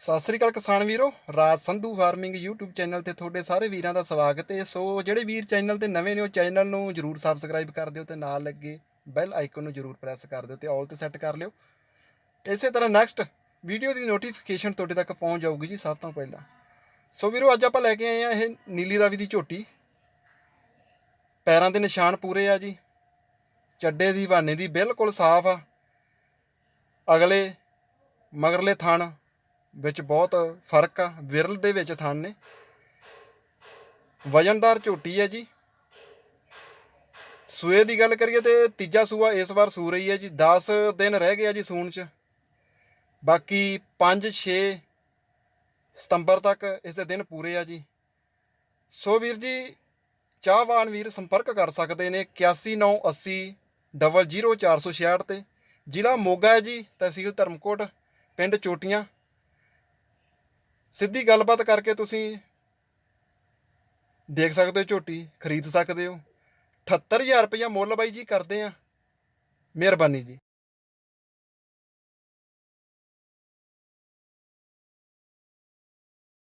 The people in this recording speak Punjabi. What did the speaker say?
ਸਤਿ ਸ੍ਰੀ ਅਕਾਲ ਕਿਸਾਨ ਵੀਰੋ, Raj Sandhu farming YouTube channel ਤੇ ਤੁਹਾਡੇ ਸਾਰੇ ਵੀਰਾਂ ਦਾ ਸਵਾਗਤ ਹੈ। ਸੋ ਜਿਹੜੇ ਵੀਰ ਚੈਨਲ ਤੇ ਨਵੇਂ ਨੇ, ਉਹ ਚੈਨਲ ਨੂੰ ਜਰੂਰ ਸਬਸਕ੍ਰਾਈਬ ਕਰ ਦਿਓ ਤੇ ਨਾਲ ਲੱਗੇ ਬੈਲ ਆਈਕਨ ਨੂੰ ਜਰੂਰ ਪ੍ਰੈਸ ਕਰ ਦਿਓ ਤੇ ਆਲ ਤੇ ਸੈੱਟ ਕਰ ਲਿਓ। ਇਸੇ ਤਰ੍ਹਾਂ ਨੈਕਸਟ ਵੀਡੀਓ ਦੀ ਨੋਟੀਫਿਕੇਸ਼ਨ ਤੁਹਾਡੇ ਤੱਕ ਪਹੁੰਚ ਜਾਊਗੀ ਜੀ ਸਭ ਤੋਂ ਪਹਿਲਾਂ। ਸੋ ਵੀਰੋ, ਅੱਜ ਆਪਾਂ ਲੈ ਕੇ ਆਏ ਆ ਇਹ ਨੀਲੀ ਰਾਵੀ ਦੀ ਝੋਟੀ। ਪੈਰਾਂ ਦੇ ਨਿਸ਼ਾਨ ਪੂਰੇ ਆ ਜੀ। ਚੱਡੇ ਦੀ, ਬਾਨੇ ਦੀ ਬਿਲਕੁਲ ਸਾਫ਼ ਆ। ਅਗਲੇ ਮਗਰਲੇ ਥਣ ਵਿੱਚ ਬਹੁਤ ਫ਼ਰਕ ਆ, ਵਿਰਲ ਦੇ ਵਿੱਚ ਥਣ ਨੇ। ਵਜਨਦਾਰ ਝੋਟੀ ਹੈ ਜੀ। ਸੂਏ ਦੀ ਗੱਲ ਕਰੀਏ ਤੇ ਤੀਜਾ ਸੂਆ ਇਸ ਵਾਰ ਸੂ ਰਹੀ ਹੈ ਜੀ। 10 ਦਿਨ ਰਹਿ ਗਏ ਆ ਜੀ ਸੂਣ ਚ। ਬਾਕੀ 5 6 ਸਤੰਬਰ ਤੱਕ ਇਸ ਦੇ ਦਿਨ ਪੂਰੇ ਆ ਜੀ। ਸੋ ਵੀਰ ਜੀ, ਚਾਹਵਾਨ ਵੀਰ ਸੰਪਰਕ ਕਰ ਸਕਦੇ ਨੇ 8198 00466 ਤੇ। ਜ਼ਿਲ੍ਹਾ ਮੋਗਾ ਹੈ ਜੀ, ਤਹਿਸੀਲ ਧਰਮਕੋਟ, ਪਿੰਡ ਚੋਟੀਆਂ। ਸਿੱਧੀ ਗੱਲਬਾਤ ਕਰਕੇ ਤੁਸੀਂ ਦੇਖ ਸਕਦੇ ਹੋ ਝੋਟੀ, ਖਰੀਦ ਸਕਦੇ ਹੋ। 78000 ਰੁਪਇਆ ਮੁੱਲ ਬਾਈ ਜੀ, ਕਰਦੇ ਆ ਮਿਹਰਬਾਨੀ ਜੀ।